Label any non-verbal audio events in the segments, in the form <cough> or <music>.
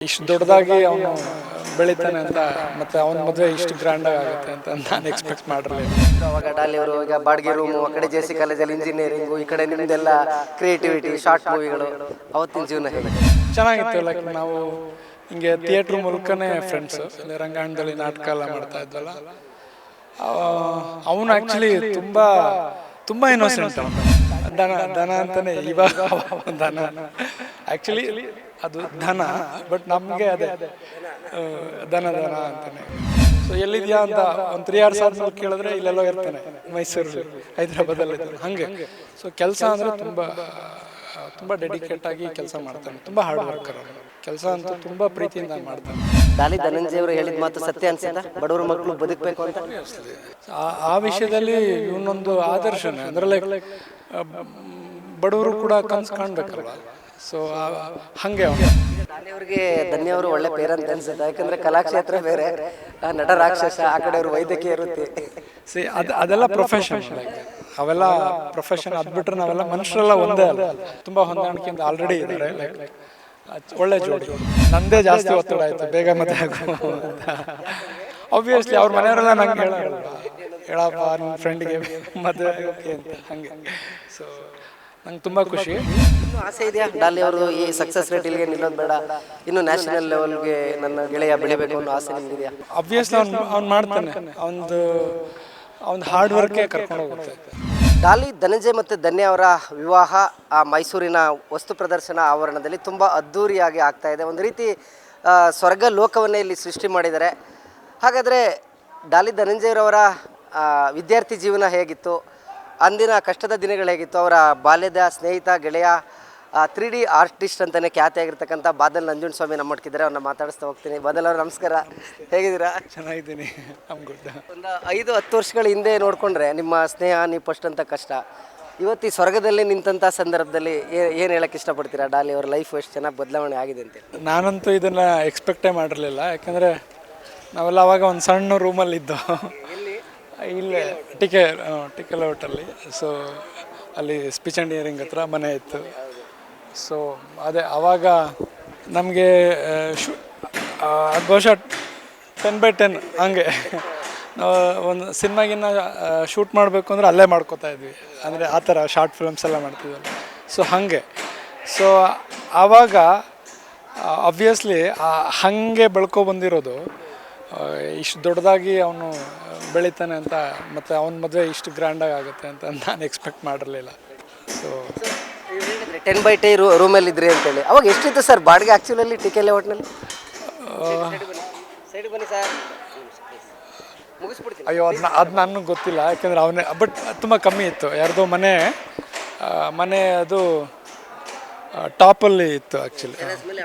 ಇಷ್ಟು ದೊಡ್ಡದಾಗಿ ಅವನು ಬೆಳಿತಾನೆ ಅಂತ ಮತ್ತೆ ಅವನ ಮದುವೆ ಇಷ್ಟು ಗ್ರ್ಯಾಂಡ್ ಆಗುತ್ತೆ ಅಂತ ನಾನು ಎಕ್ಸ್ಪೆಕ್ಟ್ ಮಾಡಿರಲಿಲ್ಲ. ಅವಾಗ ಡಾಲಿ ಅವರು ಈಗ ಬಾಡಿಗೆ ರೂಮು ಆ ಕಡೆ ಜೆ ಸಿ ಕಾಲೇಜಲ್ಲಿ ಇಂಜಿನಿಯರಿಂಗು ಈ ಕಡೆ ನಿಮ್ಮದೆಲ್ಲ ಕ್ರಿಯೇಟಿವಿಟಿ ಶಾರ್ಟ್ ಮೂವಿಗಳು ಅವತ್ತಿನ ಜೀವನ ಹೇಗೆ? ಚೆನ್ನಾಗಿತ್ತು ಲೈಕ್ ನಾವು ಹಿಂಗೆ ಥಿಯೇಟ್ರ್ ಮೂಲಕನೇ ಫ್ರೆಂಡ್ಸು ಅಲ್ಲಿ ರಂಗಾಯಣದಲ್ಲಿ ನಾಟಕ ಎಲ್ಲ ಮಾಡ್ತಾ ಇದ್ವಲ್ಲ. ಅವನು ಆ್ಯಕ್ಚುಲಿ ತುಂಬ ತುಂಬ ಇನ್ನೋಸೆಂಟ್ ದನ ದನ ಅಂತಾನೆ ಇವಾಗ ದನ. ಆ್ಯಕ್ಚುಲಿ ಅದು ಧನ ಬಟ್ ನಮಗೆ ಅದೇ ಧನ ಧನ ಅಂತಾನೆ. ಸೊ ಎಲ್ಲಿದ್ಯಾ ಅಂತ ಒಂದು ತ್ರೀ ಅವರ್ಸ್ ಆದ್ಮೇಲೆ ಕೇಳಿದ್ರೆ ಇಲ್ಲೆಲ್ಲೋ ಇರ್ತಾನೆ ಮೈಸೂರು ಹೈದ್ರಾಬಾದಲ್ಲಿ ಹಂಗೆ ಹಾಗೆ. ಸೊ ಕೆಲಸ ಅಂದರೆ ತುಂಬ ತುಂಬ ಡೆಡಿಕೇಟ್ ಆಗಿ ಕೆಲಸ ಮಾಡ್ತಾನೆ ತುಂಬ ಹಾರ್ಡ್ ವರ್ಕರ್ ಕೆಲಸ ಅಂತೂ ತುಂಬ ಪ್ರೀತಿಯಿಂದ ಮಾಡ್ತಾನೆ. ದಾಲಿ ಧನಂಜಯವರು ಹೇಳಿದ ಮಾತು ಸತ್ಯ ಅನ್ಸುತ್ತಾ? ಬಡವರ ಮಕ್ಕಳು ಬದುಕಬೇಕು ಅಂತ? ಆ- ಆ ವಿಷಯದಲ್ಲಿ ಇವನೊಂದು ಆದರ್ಶನೇ. ಅಂದ್ರೆ ಲೈಕ್ ಬಡವರು ಕೂಡ ಕನ್ಸು ಕಾಣ್ಬೇಕಲ್ವ? ಸೊ ಹಂಗೆ ಅವ್ರಿಗೆ ಧನ್ಯವರು ಒಳ್ಳೆ ಪೇರ್ ಅಂತ ಅನ್ಸುತ್ತೆ. ಯಾಕಂದ್ರೆ ಕಲಾಕ್ಷೇತ್ರ ಬೇರೆ ನಟ ರಾಕ್ಷಸ ಆ ಕಡೆ ಅವರು ವೈದ್ಯಕೀಯ ಇರುತ್ತೆ ಸಿ ಅದು ಅದೆಲ್ಲ ಪ್ರೊಫೆಷನ್ ಅವೆಲ್ಲ ಪ್ರೊಫೆಷನ್ ಅದು ಬಿಟ್ರೆ ನಾವೆಲ್ಲ ಮನುಷ್ಯರೆಲ್ಲ ಒಂದೇ ಅಲ್ಲ. ತುಂಬ ಹೊಂದಾಣಿಕೆಯಿಂದ ಆಲ್ರೆಡಿ ಇದ್ದಾರೆ ಲೈಕ್ ಒಳ್ಳೆ ಜೋಡಿ. ನಂದೇ ಜಾಸ್ತಿ ಒತ್ತಡ ಆಯ್ತು ಬೇಗ ಮತ್ತೆ ಆಬ್ವಿಯಸ್ಲಿ ಅವ್ರ ಮನೆಯವರೆಲ್ಲ ನಂಗೆ ಹೇಳಪ್ಪ ನಿಮ್ಮ ಫ್ರೆಂಡ್ಗೆ ಮದುವೆ ಓಕೆ ಅಂತ ಹಂಗೆ. ಸೊ ನಂಗೆ ತುಂಬ ಖುಷಿ. ಇನ್ನು ಆಸೆ ಇದೆಯಾ ಡಾಲಿ ಅವರು ಈ ಸಕ್ಸಸ್ ರೇಟ್ ಇಲ್ಲಿಗೆ ನಿಲ್ಲೋದು ಬೇಡ. ಇನ್ನು ನ್ಯಾಷನಲ್ ಲೆವೆಲ್ಗೆ ನನ್ನ ಗೆಳೆಯ ಬೆಳಿಬೇಕು ಅನ್ನೋ ಆಸೆ ನಿಮ್ಗಿದೆಯಾ ಅಬ್ವಿಯಸ್ಲಿ ಅವ್ನು ಅವ್ನು ಮಾಡ್ತಾನೆ. ಅವನದು ಅವ್ನ ಹಾರ್ಡ್ ವರ್ಕೇ ಕರ್ಕೊಂಡು ಹೋಗುತ್ತೆ. ಡಾಲಿ ಧನಂಜಯ್ ಮತ್ತು ಧನ್ಯ ಅವರ ವಿವಾಹ ಆ ಮೈಸೂರಿನ ವಸ್ತು ಪ್ರದರ್ಶನ ಆವರಣದಲ್ಲಿ ತುಂಬ ಅದ್ಧೂರಿಯಾಗಿ ಆಗ್ತಾ ಇದೆ. ಒಂದು ರೀತಿ ಸ್ವರ್ಗ ಲೋಕವನ್ನೇ ಇಲ್ಲಿ ಸೃಷ್ಟಿ ಮಾಡಿದ್ದಾರೆ. ಹಾಗಾದರೆ ಡಾಲಿ ಧನಂಜಯರವರ ವಿದ್ಯಾರ್ಥಿ ಜೀವನ ಹೇಗಿತ್ತು? ಅಂದಿನ ಕಷ್ಟದ ದಿನಗಳು ಹೇಗಿತ್ತು ಅವರ ಬಾಲ್ಯದ ಸ್ನೇಹಿತ ಗೆಳೆಯ ತ್ರೀ ಡಿ ಆರ್ಟಿಸ್ಟ್ ಅಂತಲೇ ಖ್ಯಾತಿಯಾಗಿರ್ತಕ್ಕಂಥ ಬಾದಲ್ ನಂಜುಂಡ ಸ್ವಾಮಿ ನಮ್ಮ ನಮ್ಮೊಟ್ಟಿಗಿದ್ದಾರೆ ಅವ್ರನ್ನ ಮಾತಾಡಿಸ್ತಾ ಹೋಗ್ತೀನಿ. ಬಾದಲ್ ಅವ್ರು ನಮಸ್ಕಾರ. ಹೇಗಿದ್ದೀರಾ? ಚೆನ್ನಾಗಿದ್ದೀನಿ. ಒಂದು ಐದು ಹತ್ತು ವರ್ಷಗಳ ಹಿಂದೆ ನೋಡಿಕೊಂಡ್ರೆ ನಿಮ್ಮ ಸ್ನೇಹ ನೀವು ಫಸ್ಟ್ ಅಂತ ಕಷ್ಟ. ಇವತ್ತು ಈ ಸ್ವರ್ಗದಲ್ಲಿ ನಿಂತಹ ಸಂದರ್ಭದಲ್ಲಿ ಏನು ಹೇಳಕ್ಕೆ ಇಷ್ಟಪಡ್ತೀರಾ? ಡಾಲಿ ಅವ್ರ ಲೈಫ್ ಎಷ್ಟು ಚೆನ್ನಾಗಿ ಬದಲಾವಣೆ ಆಗಿದೆ ಅಂತ ನಾನಂತೂ ಇದನ್ನು ಎಕ್ಸ್ಪೆಕ್ಟೇ ಮಾಡಿರಲಿಲ್ಲ. ಯಾಕಂದರೆ ನಾವೆಲ್ಲ ಅವಾಗ ಒಂದು ಸಣ್ಣ ರೂಮಲ್ಲಿ ಇದ್ದು. ಇಲ್ಲೇ ಟಿಕೆ ಆ, ಟಿಕೆ ಲೇಔಟಲ್ಲಿ ಸೊ ಅಲ್ಲಿ ಸ್ಪೀಚ್ ಆ್ಯಂಡ್ ಇಯರಿಂಗ್ ಹತ್ರ ಮನೆ ಇತ್ತು. ಸೊ ಅದೇ ಆವಾಗ ನಮಗೆ ಶೂ ಬಹುಶಃ ಟೆನ್ ಬೈ ಟೆನ್ ಹಂಗೆ. ಒಂದು ಸಿನಿಮಾಗಿನ್ನ ಶೂಟ್ ಮಾಡಬೇಕು ಅಂದರೆ ಅಲ್ಲೇ ಮಾಡ್ಕೋತಾ ಇದ್ವಿ. ಅಂದರೆ ಆ ಥರ ಶಾರ್ಟ್ ಫಿಲ್ಮ್ಸ್ ಎಲ್ಲ ಮಾಡ್ತಿದ್ವಲ್ಲ. ಸೊ ಹಾಗೆ. ಸೊ ಆವಾಗ ಅಬ್ವಿಯಸ್ಲಿ ಹಾಗೆ ಬೆಳ್ಕೊ ಬಂದಿರೋದು ಇಷ್ಟು ದೊಡ್ಡದಾಗಿ ಅವನು ಬೆಳೀತಾನೆ ಅಂತ ಮತ್ತು ಅವನ ಮದುವೆ ಇಷ್ಟು ಗ್ರ್ಯಾಂಡಾಗಿ ಆಗುತ್ತೆ ಅಂತ ನಾನು ಎಕ್ಸ್ಪೆಕ್ಟ್ ಮಾಡಿರಲಿಲ್ಲ. ಸೊ ಟೆನ್ ಬೈ ಟೈ ರೂಮಲ್ಲಿ ಇದ್ರಿ ಅಂತೇಳಿ. ಅವಾಗ ಎಷ್ಟಿತ್ತು ಸರ್ ಬಾಡಿಗೆ ಆ್ಯಕ್ಚುಲಲ್ಲಿ ಟಿಕೆಲೆ ಲೇಔಟ್ನಲ್ಲಿ ಸೈಡ್ ಬನ್ನಿ ಸರ್ ಮುಗಿಸ್ಬಿಡ್ತೀನಿ. ಅಯ್ಯೋ ಅದನ್ನ ಅದು ನನಗೆ ಗೊತ್ತಿಲ್ಲ ಯಾಕೆಂದ್ರೆ ಅವನೇ ಬಟ್ ತುಂಬ ಕಮ್ಮಿ ಇತ್ತು. ಯಾರ್ದೋ ಮನೆ ಮನೆ ಅದು ಟಾಪಲ್ಲಿ ಇತ್ತು ಆ್ಯಕ್ಚುಲಿ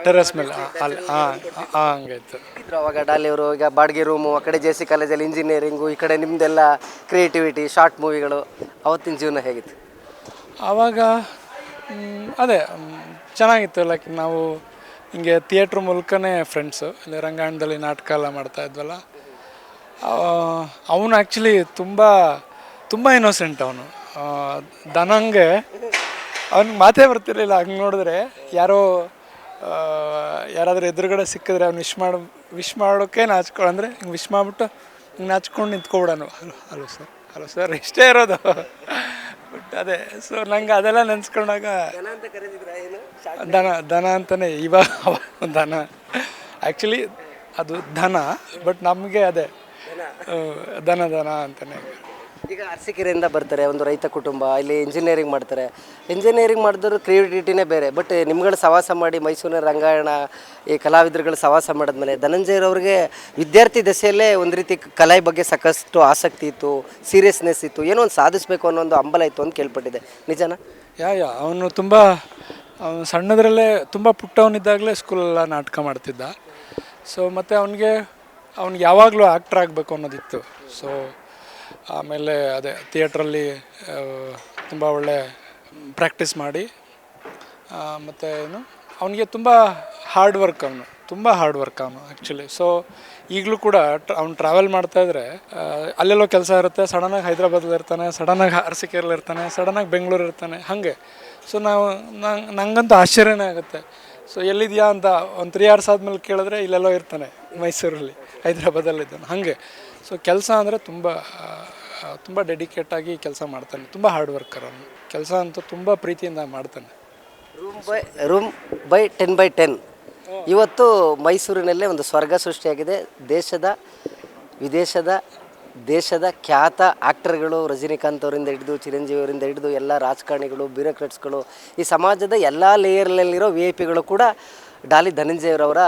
ಟೆರೆಸ್ ಮೇಲೆ ಆ, ಅಲ್ಲಿ ಹಾಂ ಹಂಗೆ ಇತ್ತು. ಇದ್ರು ಅವಾಗ ಡಾಲಿ ಅವರು ಈಗ ಬಾಡಿಗೆ ರೂಮು ಆ ಕಡೆ ಜೆ ಸಿ ಕಾಲೇಜಲ್ಲಿ ಇಂಜಿನಿಯರಿಂಗು ಈ ಕಡೆ ನಿಮ್ಮದೆಲ್ಲ ಕ್ರಿಯೇಟಿವಿಟಿ ಶಾರ್ಟ್ ಮೂವಿಗಳು ಅವತ್ತಿನ ಜೀವನ ಹೇಗಿತ್ತು? ಆವಾಗ ಮ್, ಅದೇ ಮ್, ಚೆನ್ನಾಗಿತ್ತು. ಲೈಕ್ ನಾವು ಹಿಂಗೆ ಥಿಯೇಟ್ರ್ ಮೂಲಕನೇ ಫ್ರೆಂಡ್ಸು ಇಲ್ಲಿ ರಂಗಾಯಣದಲ್ಲಿ ನಾಟಕ ಎಲ್ಲ ಮಾಡ್ತಾ ಇದ್ವಲ್ಲ. ಅವನು ಆ್ಯಕ್ಚುಲಿ ತುಂಬ ತುಂಬ ಇನ್ನೋಸೆಂಟ್ ಅವನು. ದನಂಗೆ ಅವ್ನಿಗೆ ಮಾತೇ ಬರ್ತಿರ್ಲಿಲ್ಲ. ಹಂಗೆ ನೋಡಿದ್ರೆ ಯಾರೋ ಯಾರಾದರೂ ಎದುರುಗಡೆ ಸಿಕ್ಕಿದ್ರೆ ಅವ್ನು ವಿಶ್ ಮಾಡಿ ವಿಶ್ ಮಾಡೋಕ್ಕೆ ನಾಚ್ಕೊ ಅಂದರೆ ಹಿಂಗೆ ವಿಶ್ ಮಾಡಿಬಿಟ್ಟು ಹಿಂಗೆ ನಾಚ್ಕೊಂಡು ನಿಂತ್ಕೊಬಿಡೋನು. Hello hello sir hello sir ಇಷ್ಟೇ ಇರೋದು. ಬಟ್ ಅದೇ ಸೊ ನಂಗೆ ಅದೆಲ್ಲ ನೆನೆಸ್ಕೊಂಡಾಗ ದನ ದನ ಅಂತಲೇ ಇವಾಗ ದನ. ಆ್ಯಕ್ಚುಲಿ ಅದು ದನ ಬಟ್ ನಮಗೆ ಅದೇ ದನ ದನ ಅಂತಾನೆ. ಈಗ ಅರಸೀಕೆರೆಯಿಂದ ಬರ್ತಾರೆ, ಒಂದು ರೈತ ಕುಟುಂಬ, ಇಲ್ಲಿ ಇಂಜಿನಿಯರಿಂಗ್ ಮಾಡ್ತಾರೆ. ಇಂಜಿನಿಯರಿಂಗ್ ಮಾಡಿದ್ರು ಕ್ರಿಯೇಟಿವಿಟಿನೇ ಬೇರೆ ಬಟ್ ನಿಮ್ಗಳು ಸವಾಸ ಮಾಡಿ ಮೈಸೂರಿನ ರಂಗಾಯಣ, ಈ ಕಲಾವಿದರುಗಳು ಸವಾಸ ಮಾಡಿದ್ಮೇಲೆ ಧನಂಜಯರವ್ರಿಗೆ ವಿದ್ಯಾರ್ಥಿ ದಶೆಯಲ್ಲೇ ಒಂದು ರೀತಿ ಕಲೆ ಬಗ್ಗೆ ಸಾಕಷ್ಟು ಆಸಕ್ತಿ ಇತ್ತು ಸೀರಿಯಸ್ನೆಸ್ ಇತ್ತು, ಏನೋ ಒಂದು ಸಾಧಿಸಬೇಕು ಅನ್ನೋ ಒಂದು ಹಂಬಲ ಇತ್ತು ಅಂತ ಕೇಳ್ಪಟ್ಟಿದೆ ನಿಜಾನ? ಯಾ ಯಾ, ಅವನು ತುಂಬ ಸಣ್ಣದರಲ್ಲೇ ತುಂಬ ಪುಟ್ಟವನಿದ್ದಾಗಲೇ ಸ್ಕೂಲೆಲ್ಲ ನಾಟಕ ಮಾಡ್ತಿದ್ದ. ಸೊ ಮತ್ತು ಅವನಿಗೆ, ಅವ್ನಿಗೆ ಯಾವಾಗಲೂ ಆ್ಯಕ್ಟ್ರ್ ಆಗಬೇಕು ಅನ್ನೋದಿತ್ತು. ಸೊ ಆಮೇಲೆ ಅದೇ ಥಿಯೇಟ್ರಲ್ಲಿ ತುಂಬ ಒಳ್ಳೆ ಪ್ರಾಕ್ಟೀಸ್ ಮಾಡಿ ಮತ್ತು ಏನು, ಅವನಿಗೆ ತುಂಬ ಹಾರ್ಡ್ ವರ್ಕ್ ಅವನು, ತುಂಬ ಹಾರ್ಡ್ ವರ್ಕ್ ಅವನು ಆ್ಯಕ್ಚುಲಿ ಸೊ ಈಗಲೂ ಕೂಡ ಅವ್ನು ಟ್ರಾವೆಲ್ ಮಾಡ್ತಾಯಿದ್ರೆ ಅಲ್ಲೆಲ್ಲೋ ಕೆಲಸ ಇರುತ್ತೆ ಸಡನ್ನಾಗಿ ಹೈದ್ರಾಬಾದಲ್ಲಿ ಇರ್ತಾನೆ ಸಡನ್ನಾಗಿ ಅರಸಿಕೇರಲ್ಲಿ ಇರ್ತಾನೆ ಸಡನ್ನಾಗಿ ಬೆಂಗಳೂರು ಇರ್ತಾನೆ, ಹಾಗೆ. ಸೊ ನಾವು ನಂಗೆ ನಂಗಂತೂ ಆಶ್ಚರ್ಯನೇ ಆಗುತ್ತೆ. ಸೊ ಎಲ್ಲಿದೆಯಾ ಅಂತ ಒಂದು ತ್ರೀ ಅವರ್ಸ್ ಆದಮೇಲೆ ಕೇಳಿದ್ರೆ ಇಲ್ಲೆಲ್ಲೋ ಇರ್ತಾನೆ ಮೈಸೂರಲ್ಲಿ ಹೈದ್ರಾಬಾದಲ್ಲಿದ್ದಾನೆ ಹಾಗೆ. ಸೊ ಕೆಲಸ ಅಂದರೆ ತುಂಬ ತುಂಬ ಡೆಡಿಕೇಟಾಗಿ ಕೆಲಸ ಮಾಡ್ತಾನೆ. ತುಂಬ ಹಾರ್ಡ್ ವರ್ಕರ್ ಅವನು. ಕೆಲಸ ಅಂತೂ ತುಂಬ ಪ್ರೀತಿಯಿಂದ ಮಾಡ್ತಾನೆ. Room by room by ten by ten ಇವತ್ತು ಮೈಸೂರಿನಲ್ಲೇ ಒಂದು ಸ್ವರ್ಗ ಸೃಷ್ಟಿಯಾಗಿದೆ. ದೇಶದ, ವಿದೇಶದ, ದೇಶದ ಖ್ಯಾತ ಆ್ಯಕ್ಟರ್ಗಳು ರಜನಿಕಾಂತ್ ಅವರಿಂದ ಹಿಡಿದು, ಚಿರಂಜೀವಿ ಅವರಿಂದ ಹಿಡಿದು, ಎಲ್ಲ ರಾಜಕಾರಣಿಗಳು, ಬ್ಯೂರೋಕ್ರೆಟ್ಸ್ಗಳು, ಈ ಸಮಾಜದ ಎಲ್ಲ ಲೇಯರ್ನಲ್ಲಿರೋ ವಿ ಐ ಪಿಗಳು ಕೂಡ ಡಾಲಿ ಧನಂಜಯವರವರ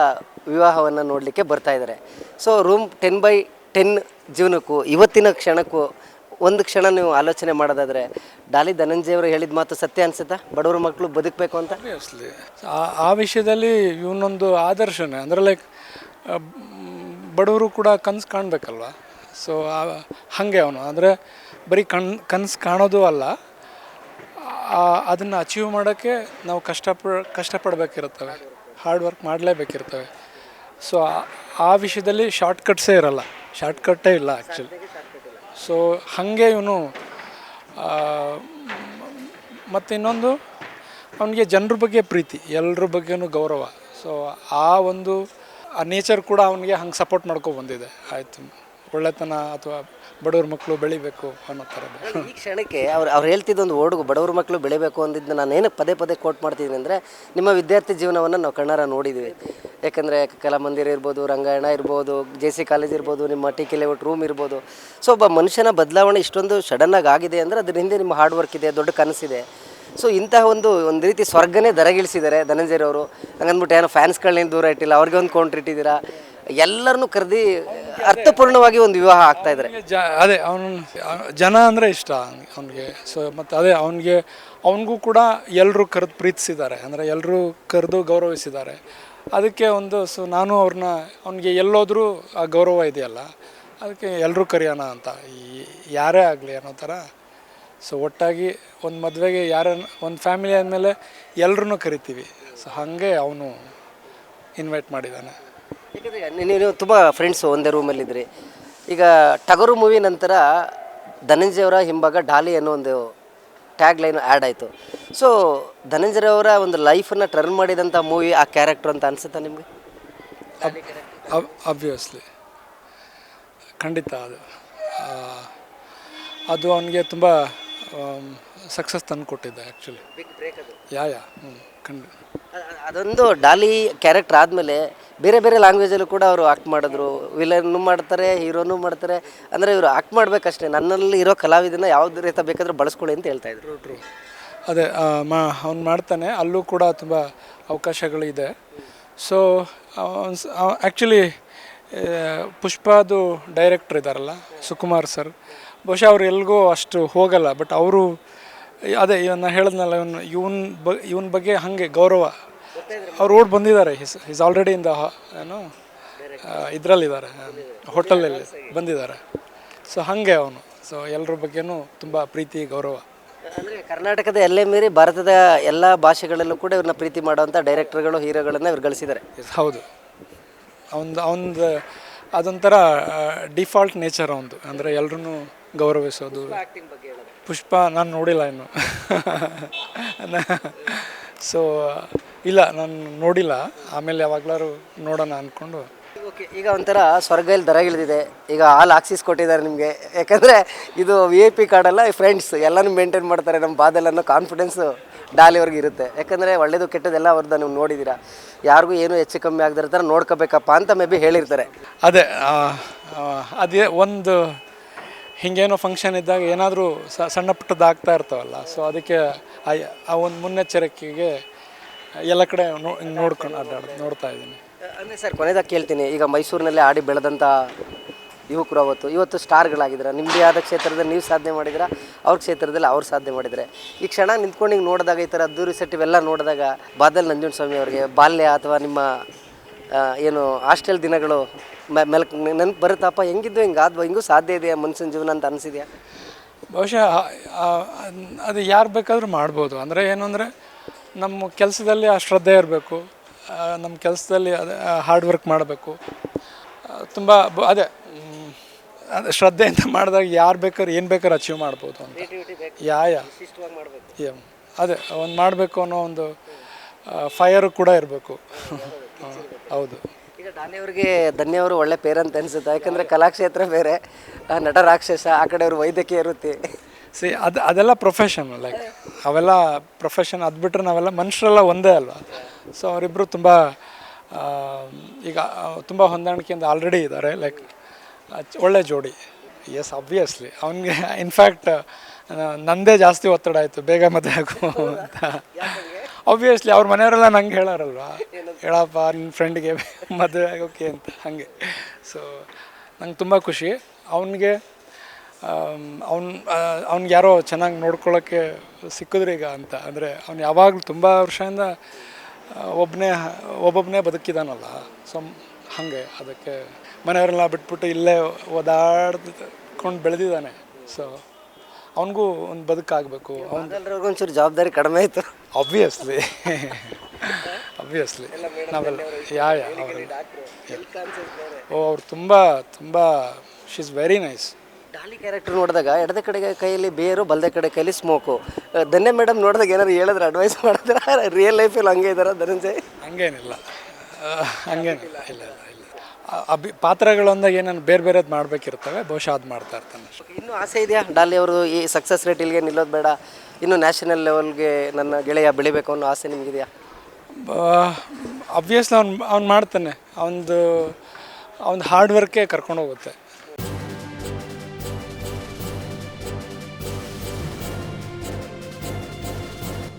ವಿವಾಹವನ್ನು ನೋಡಲಿಕ್ಕೆ ಬರ್ತಾ ಇದ್ದಾರೆ so room ten by ten ಜೀವನಕ್ಕೂ, ಇವತ್ತಿನ ಕ್ಷಣಕ್ಕೂ ಒಂದು ಕ್ಷಣ ನೀವು ಆಲೋಚನೆ ಮಾಡೋದಾದರೆ, ಡಾಲಿ ಧನಂಜಯವರು ಹೇಳಿದ ಮಾತು ಸತ್ಯ ಅನ್ಸುತ್ತಾ? ಬಡವರ ಮಕ್ಕಳು ಬದುಕಬೇಕು ಅಂತ? ಆ ವಿಷಯದಲ್ಲಿ ಇವನೊಂದು ಆದರ್ಶನೇ, ಅಂದರೆ ಲೈಕ್ ಬಡವರು ಕೂಡ ಕನಸು ಕಾಣಬೇಕಲ್ವ? ಸೊ ಹಾಗೆ ಅವನು. ಅಂದರೆ ಬರೀ ಕಣ್, ಕನಸು ಕಾಣೋದು ಅಲ್ಲ ಅದನ್ನು ಅಚೀವ್ ಮಾಡೋಕ್ಕೆ ನಾವು ಕಷ್ಟಪ ಕಷ್ಟಪಡಬೇಕಿರ್ತವೆ ಹಾರ್ಡ್ ವರ್ಕ್ ಮಾಡಲೇಬೇಕಿರ್ತವೆ. ಸೊ ಆ ವಿಷಯದಲ್ಲಿ ಶಾರ್ಟ್ಕಟ್ಸೇ ಇರಲ್ಲ. ಶಾರ್ಟ್ಕಟ್ಟೇ ಇಲ್ಲ ಆ್ಯಕ್ಚುಲಿ ಸೊ ಹಾಗೆ ಇವನು ಮತ್ತು ಇನ್ನೊಂದು, ಅವನಿಗೆ ಜನರ ಬಗ್ಗೆ ಪ್ರೀತಿ ಎಲ್ಲರ ಬಗ್ಗೆನೂ ಗೌರವ. ಸೊ ಆ ಒಂದು, ಆ ನೇಚರ್ ಕೂಡ ಅವನಿಗೆ ಹಂಗೆ ಸಪೋರ್ಟ್ ಮಾಡ್ಕೊ ಬಂದಿದೆ. ಆಯಿತು. ಒಳ್ಳೆತನ ಅಥವಾ ಬಡವ್ರ ಮಕ್ಕಳು ಬೆಳಿಬೇಕು ಅನ್ನೋ ಥರದ್ದು ಈ ಕ್ಷಣಕ್ಕೆ ಅವ್ರು ಅವ್ರು ಹೇಳ್ತಿದ್ದ ಒಂದು ಓಡುಗು, ಬಡವ್ರ ಮಕ್ಕಳು ಬೆಳಿಬೇಕು ಅಂದಿದ್ದು ನಾನು ಏನು ಪದೇ ಪದೇ ಕೋಟ್ ಮಾಡ್ತಿದ್ದೀನಿ ಅಂದರೆ, ನಿಮ್ಮ ವಿದ್ಯಾರ್ಥಿ ಜೀವನವನ್ನು ನಾವು ಕಣ್ಣಾರ ನೋಡಿದ್ವಿ. ಯಾಕಂದರೆ ಕಲಾಮಂದಿರ ಇರ್ಬೋದು, ರಂಗಾಯಣ ಇರ್ಬೋದು ಜೆ ಸಿ ಕಾಲೇಜ್ ಇರ್ಬೋದು, ನಿಮ್ಮ ಟಿ ಕೆ ಲೇಔಟ್ ರೂಮ್ ಇರ್ಬೋದು. ಸೊ ಒಬ್ಬ ಮನುಷ್ಯನ ಬದಲಾವಣೆ ಇಷ್ಟೊಂದು ಸಡನ್ನಾಗಿ ಆಗಿದೆ ಅಂದರೆ, ಅದ್ರ ಹಿಂದೆ ನಿಮ್ಮ ಹಾರ್ಡ್ ವರ್ಕ್ ಇದೆ, ದೊಡ್ಡ ಕನಸಿದೆ. ಸೊ ಇಂತಹ ಒಂದು ಒಂದು ರೀತಿ ಸ್ವರ್ಗನೇ ದರಗಿಳಿಸಿದ್ದಾರೆ ಧನಂಜಯರವರು ಹಂಗಂದ್ಬಿಟ್ಟು ಏನೋ ಫ್ಯಾನ್ಸ್ಗಳನ್ನೇನು ದೂರ ಇಟ್ಟಿಲ್ಲ, ಅವ್ರಿಗೆ ಒಂದು ಕೌಂಟ್ರ್ ಇಟ್ಟಿದ್ದೀರಾ? ಎಲ್ಲರನ್ನೂ ಕರೆದಿ ಅರ್ಥಪೂರ್ಣವಾಗಿ ಒಂದು ವಿವಾಹ ಆಗ್ತಾ ಇದ್ದಾರೆ ಅದೇ, ಅವನು, ಜನ ಅಂದರೆ ಇಷ್ಟ ಅವನಿಗೆ ಸೊ ಮತ್ತು ಅದೇ, ಅವನಿಗೆ, ಅವನಿಗೂ ಕೂಡ ಎಲ್ಲರೂ ಕರೆದು ಪ್ರೀತಿಸಿದ್ದಾರೆ. ಅಂದರೆ ಎಲ್ಲರೂ ಕರೆದು ಗೌರವಿಸಿದ್ದಾರೆ. ಅದಕ್ಕೆ ಒಂದು ಸೊ ನಾನು ಅವ್ರನ್ನ ಅವನಿಗೆ ಎಲ್ಲೋದ್ರೂ ಆ ಗೌರವ ಇದೆಯಲ್ಲ, ಅದಕ್ಕೆ ಎಲ್ಲರೂ ಕರೆಯೋಣ ಅಂತ. ಈ, ಯಾರೇ ಆಗಲಿ ಅನ್ನೋ ಥರ. ಸೊ ಒಟ್ಟಾಗಿ ಒಂದು ಮದುವೆಗೆ ಯಾರನ್ನ ಒಂದು ಫ್ಯಾಮಿಲಿ ಆದಮೇಲೆ ಎಲ್ಲರೂ ಕರಿತೀವಿ. ಸೊ ಹಾಗೆ ಅವನು ಇನ್ವೈಟ್ ಮಾಡಿದ್ದಾನೆ. ಯಾಕಂದರೆ ನೀವು ತುಂಬ ಫ್ರೆಂಡ್ಸ್ ಒಂದೇ ರೂಮಲ್ಲಿದ್ರಿ ಈಗ ಟಗರು ಮೂವಿ ನಂತರ ಧನಂಜಯವರ ಹಿಂಭಾಗ ಡಾಲಿ ಅನ್ನೋ ಒಂದು ಟ್ಯಾಗ್ ಲೈನ್ ಆ್ಯಡ್ ಆಯಿತು ಸೊ ಧನಂಜಯವರ ಒಂದು ಲೈಫನ್ನು ಟರ್ನ್ ಮಾಡಿದಂಥ ಮೂವಿ ಆ ಕ್ಯಾರೆಕ್ಟರ್ ಅಂತ ಅನ್ಸುತ್ತಾ ನಿಮಗೆ? ಅಬ್ವಿಯಸ್ಲಿ ಖಂಡಿತ ಅದು. ಅದು ಅವನಿಗೆ ತುಂಬ ಸಕ್ಸಸ್ ತಂದು ಕೊಟ್ಟಿದ್ದೆ ಆ್ಯಕ್ಚುಲಿ ಯಾ ಯಾ ಹ್ಞೂ ಖಂಡಿತ ಅದೊಂದು ಡಾಲಿ ಕ್ಯಾರೆಕ್ಟರ್ ಆದಮೇಲೆ ಬೇರೆ ಬೇರೆ ಲ್ಯಾಂಗ್ವೇಜಲ್ಲೂ ಕೂಡ ಅವರು ಆಕ್ಟ್ ಮಾಡಿದ್ರು. ವಿಲನ್ನು ಮಾಡ್ತಾರೆ ಹೀರೋನು ಮಾಡ್ತಾರೆ. ಅಂದರೆ ಇವರು ಆಕ್ಟ್ ಮಾಡಬೇಕಷ್ಟೇ. ನನ್ನಲ್ಲಿ ಇರೋ ಕಲಾವಿದನ ಯಾವುದೇ ರೀತಿ ಬೇಕಾದರೂ ಬಳಸ್ಕೊಳ್ಳಿ ಅಂತ ಹೇಳ್ತಾ ಇದ್ರು. ಅದೇ ಮಾ, ಅವ್ನು ಮಾಡ್ತಾನೆ. ಅಲ್ಲೂ ಕೂಡ ತುಂಬ ಅವಕಾಶಗಳಿದೆ. ಸೊ ಆ್ಯಕ್ಚುಲಿ ಪುಷ್ಪದು ಡೈರೆಕ್ಟ್ರ್ ಇದ್ದಾರಲ್ಲ ಸುಕುಮಾರ್ ಸರ್ ಬಹುಶಃ ಅವ್ರು ಎಲ್ಗೂ ಅಷ್ಟು ಹೋಗಲ್ಲ ಬಟ್ ಅವರು, ಅದೇ ಇವನ್ನ ಹೇಳಿದ್ನಲ್ಲ, ಇವನು, ಇವನ್ ಬ, ಇವನ ಬಗ್ಗೆ ಹಾಗೆ ಗೌರವ ಅವ್ರು ಓಡ್ ಬಂದಿದ್ದಾರೆ. ಇಸ್ ಆಲ್ರೆಡಿ ಇನ್ ದ ಏನು ಇದರಲ್ಲಿದ್ದಾರೆ. ಹೋಟೆಲಲ್ಲಿ ಬಂದಿದ್ದಾರೆ. ಸೊ ಹಾಗೆ ಅವನು. ಸೊ ಎಲ್ಲರ ಬಗ್ಗೆನೂ ತುಂಬ ಪ್ರೀತಿ ಗೌರವ. ಅಂದರೆ ಕರ್ನಾಟಕದ ಎಲ್ಲೇ ಮೀರಿ ಭಾರತದ ಎಲ್ಲ ಭಾಷೆಗಳಲ್ಲೂ ಕೂಡ ಇವ್ರನ್ನ ಪ್ರೀತಿ ಮಾಡುವಂಥ ಡೈರೆಕ್ಟರ್ಗಳು ಹೀರೋಗಳನ್ನ ಇವ್ರು ಗಳಿಸಿದ್ದಾರೆ. ಹೌದು. ಅವನದು ಅವನದು ಅದೊಂಥರ ಡಿಫಾಲ್ಟ್ ನೇಚರ್ ಅವನದು ಅಂದರೆ ಎಲ್ಲರೂ ಗೌರವಿಸೋದು. ಪುಷ್ಪ ನಾನು ನೋಡಿಲ್ಲ ಇನ್ನು. <laughs> ಸೊ ಇಲ್ಲ ನಾನು ನೋಡಿಲ್ಲ. ಆಮೇಲೆ ಯಾವಾಗ್ಲಾರು ನೋಡೋಣ ಅಂದ್ಕೊಂಡು ಓಕೆ ಈಗ ಒಂಥರ ಸ್ವರ್ಗ ಇಲ್ಲಿ ಇಳಿದಿದೆ. ಈಗ ಹಾಲ್ ಆಕ್ಸಿಸ್ ಕೊಟ್ಟಿದ್ದಾರೆ ನಿಮಗೆ. ಯಾಕಂದರೆ ಇದು ವಿ ಐ ಪಿ ಕಾರ್ಡಲ್ಲ ಫ್ರೆಂಡ್ಸ್ ಎಲ್ಲನೂ ಮೇಂಟೈನ್ ಮಾಡ್ತಾರೆ. ನಮ್ಮ ಬಾದಲ್ ಅನ್ನೋ ಕಾನ್ಫಿಡೆನ್ಸು ಡಾಲಿ ಅವ್ರಿಗೆ ಇರುತ್ತೆ. ಯಾಕಂದರೆ ಒಳ್ಳೇದು ಕೆಟ್ಟದೆಲ್ಲ ಅವ್ರದ್ದು ನೀವು ನೋಡಿದ್ದೀರಾ ಯಾರಿಗೂ ಏನು ಹೆಚ್ಚು ಕಮ್ಮಿ ಆಗದಿರ್ತಾರೆ ಥರ ನೋಡ್ಕೋಬೇಕಪ್ಪ ಅಂತ ಮೇ ಬಿ ಹೇಳಿರ್ತಾರೆ. ಅದೇ ಅದೇ ಒಂದು ಹಿಂಗೇನೋ ಫಂಕ್ಷನ್ ಇದ್ದಾಗ ಏನಾದರೂ ಸಣ್ಣ ಪುಟ್ಟದ್ದು ಆಗ್ತಾ ಇರ್ತಾವಲ್ಲ ಸೊ ಅದಕ್ಕೆ ಆ ಒಂದು ಮುನ್ನೆಚ್ಚರಿಕೆಗೆ ಎಲ್ಲ ಕಡೆ ನೋ ನೋಡ್ಕೊಂಡು ಅಡ್ಡಾಡ್ ನೋಡ್ತಾ ಇದ್ದೀನಿ. ಅಂದರೆ ಸರ್ ಕೊನೆದಾಗ ಕೇಳ್ತೀನಿ ಈಗ ಮೈಸೂರಿನಲ್ಲೇ ಆಡಿ ಬೆಳೆದಂಥ ಯುವಕರು ಅವತ್ತು ಇವತ್ತು ಸ್ಟಾರ್ಗಳಾಗಿದ್ದಾರೆ? ನಿಮ್ಮದೇ ಆದ ಕ್ಷೇತ್ರದಲ್ಲಿ ನೀವು ಸಾಧನೆ ಮಾಡಿದ್ರೆ ಅವ್ರ ಕ್ಷೇತ್ರದಲ್ಲಿ ಅವ್ರು ಸಾಧನೆ ಮಾಡಿದರೆ. ಈ ಕ್ಷಣ ನಿಂತ್ಕೊಂಡು ಹಿಂಗೆ ನೋಡಿದಾಗ ಈ ಥರ ಅದ್ದೂರಿ ಸೆಟ್ ಇವೆಲ್ಲ ನೋಡಿದಾಗ ಬಾದಲ್ ನಂಜುಂಡಸ್ವಾಮಿ ಅವರಿಗೆ ಬಾಲ್ಯ ಅಥವಾ ನಿಮ್ಮ ಏನು ಹಾಸ್ಟೆಲ್ ದಿನಗಳು ಮೆಲ್ಕ್ ನೆನಪು ಬರುತ್ತಪ್ಪ ಹೆಂಗಿದ್ದು ಹಿಂಗೆ ಆದ್ವ ಹಿಂಗೂ ಸಾಧ್ಯ ಇದೆಯಾ ಮನುಷ್ಯನ ಜೀವನ ಅಂತ ಅನಿಸಿದೆಯಾ? ಬಹುಶಃ ಅದು ಯಾರು ಬೇಕಾದರೂ ಮಾಡ್ಬೋದು. ಅಂದರೆ ಏನು ಅಂದರೆ ನಮ್ಮ ಕೆಲಸದಲ್ಲಿ ಆ ಶ್ರದ್ಧೆ ಇರಬೇಕು. ನಮ್ಮ ಕೆಲಸದಲ್ಲಿ ಅದೇ ಹಾರ್ಡ್ ವರ್ಕ್ ಮಾಡಬೇಕು. ತುಂಬ ಅದೇ ಅದೇ ಶ್ರದ್ಧೆಯಿಂದ ಮಾಡಿದಾಗ ಯಾರು ಬೇಕಾದ್ರೆ ಏನು ಬೇಕಾದ್ರೆ ಅಚೀವ್ ಮಾಡ್ಬೋದು ಅಂತ. ಯಾ ಯಾ. ಅದೇ ಒಂದು ಮಾಡಬೇಕು ಅನ್ನೋ ಒಂದು ಫೈರ್ ಕೂಡ ಇರಬೇಕು. ಹೌದು. ಈಗ ಡಾಲಿ ಅವ್ರಿಗೆ ಧನ್ಯ ಅವರು ಒಳ್ಳೆ ಪೇರಂತ ಅಂತ ಅನ್ಸುತ್ತೆ. ಯಾಕಂದ್ರೆ ಕಲಾಕ್ಷೇತ್ರ ಬೇರೆ ನಟ ರಾಕ್ಷಸ ಆ ಕಡೆ ಅವರು ವೈದ್ಯಕೀಯ ವೃತ್ತಿ. ಸಿ ಅದು, ಅದೆಲ್ಲ ಪ್ರೊಫೆಷನ್ ಲೈಕ್ ಅವೆಲ್ಲ ಪ್ರೊಫೆಷನ್ ಅದು ಬಿಟ್ಟರೆ ನಾವೆಲ್ಲ ಮನುಷ್ಯರೆಲ್ಲ ಒಂದೇ ಅಲ್ವಾ? ಸೊ ಅವರಿಬ್ಬರು ತುಂಬ ಈಗ ತುಂಬ ಹೊಂದಾಣಿಕೆಯಿಂದ ಆಲ್ರೆಡಿ ಇದ್ದಾರೆ ಲೈಕ್ ಒಳ್ಳೆ ಜೋಡಿ. ಎಸ್ ಅಬ್ವಿಯಸ್ಲಿ ಅವನಿಗೆ ಇನ್ಫ್ಯಾಕ್ಟ್ ನಂದೇ ಜಾಸ್ತಿ ಒತ್ತಡ ಆಯಿತು, ಬೇಗ ಮದುವೆ ಆಗು ಅಂತ. ಆಬ್ವಿಯಸ್ಲಿ ಅವ್ರ ಮನೆಯವರೆಲ್ಲ ನಂಗೆ ಹೇಳಾರಲ್ವಾ? ಹೇಳಪ್ಪ ನಿನ್ನ ಫ್ರೆಂಡ್ಗೆ ಮದುವೆ ಆಗೋಕೆ ಅಂತ, ಹಾಗೆ. ಸೊ ನಂಗೆ ತುಂಬ ಖುಷಿ. ಅವನಿಗೆ ಅವ್ನು ಅವ್ನಿಗೆ ಯಾರೋ ಚೆನ್ನಾಗಿ ನೋಡ್ಕೊಳ್ಳೋಕ್ಕೆ ಸಿಕ್ಕಿದ್ರೆ ಈಗ ಅಂತ. ಅಂದರೆ ಅವ್ನು ಯಾವಾಗಲೂ ತುಂಬ ವರ್ಷದಿಂದ ಒಬ್ಬನೇ ಒಬ್ಬೊಬ್ಬನೇ ಬದುಕಿದಾನಲ್ಲ. ಸೊ ಹಾಗೆ ಅದಕ್ಕೆ ಮನೆಯವರೆಲ್ಲ ಬಿಟ್ಬಿಟ್ಟು ಇಲ್ಲೇ ಓದಾಡ್ಕೊಂಡು ಬೆಳೆದಿದ್ದಾನೆ. ಸೊ ಅವನಿಗೂ ಒಂದು ಬದುಕಾಗಬೇಕು ಅವ್ನು ಅವ್ರಿಗೂ ಒಂಚೂರು ಜವಾಬ್ದಾರಿ ಕಡಿಮೆ ಆಯಿತು ಆಬ್ವಿಯಸ್ಲಿ ಆಬ್ವಿಯಸ್ಲಿ ನಾವೆಲ್ಲ ಯಾ ಯಾ ಓ ಅವ್ರು ತುಂಬ ತುಂಬ she is very nice Daali character ನೋಡಿದಾಗ ಎಡದ ಕಡೆಗೆ ಕೈಯಲ್ಲಿ ಬೇರು ಬಲದ ಕಡೆ ಕೈಯಲ್ಲಿ ಸ್ಮೋಕು ಧನ್ಯ ಮೇಡಮ್ ನೋಡಿದಾಗ ಏನಾದ್ರು ಹೇಳಿದ್ರೆ ಅಡ್ವೈಸ್ ಮಾಡಿದ್ರೆ? ರಿಯಲ್ ಲೈಫಲ್ಲಿ ಹಂಗೆ ಇದಾರ ಧನಂಜಯ್? ಹಂಗೇನಿಲ್ಲ. ಹಂಗೇನಿಲ್ಲ. ಇಲ್ಲ ಇಲ್ಲ ಇಲ್ಲ. ಅಭಿ ಪಾತ್ರಗಳು ಅಂದಾಗ ಏನೇನು ಬೇರೆ ಬೇರೆದು ಮಾಡಬೇಕಿರ್ತವೆ ಬಹುಶಃ ಅದು ಮಾಡ್ತಾ ಇರ್ತಾನೆ ಅಷ್ಟೇ. ಇನ್ನೂ ಆಸೆ ಇದೆಯಾ? ಡಾಲಿ ಅವರು ಈ ಸಕ್ಸಸ್ ರೇಟ್ ಇಲ್ಲಿಗೆ ನಿಲ್ಲೋದು ಬೇಡ. ಇನ್ನು ನ್ಯಾಷನಲ್ ಲೆವೆಲ್ಗೆ ನನ್ನ ಗೆಳೆಯ ಬೆಳಿಬೇಕು ಅನ್ನೋ ಆಸೆ ನಿಮಗಿದೆಯಾ? ಅಬ್ವಿಯಸ್ಲಿ ಅವ್ನು ಅವ್ನು ಮಾಡ್ತಾನೆ. ಅವನದು ಅವ್ನ ಹಾರ್ಡ್ ವರ್ಕೇ ಕರ್ಕೊಂಡು ಹೋಗುತ್ತೆ.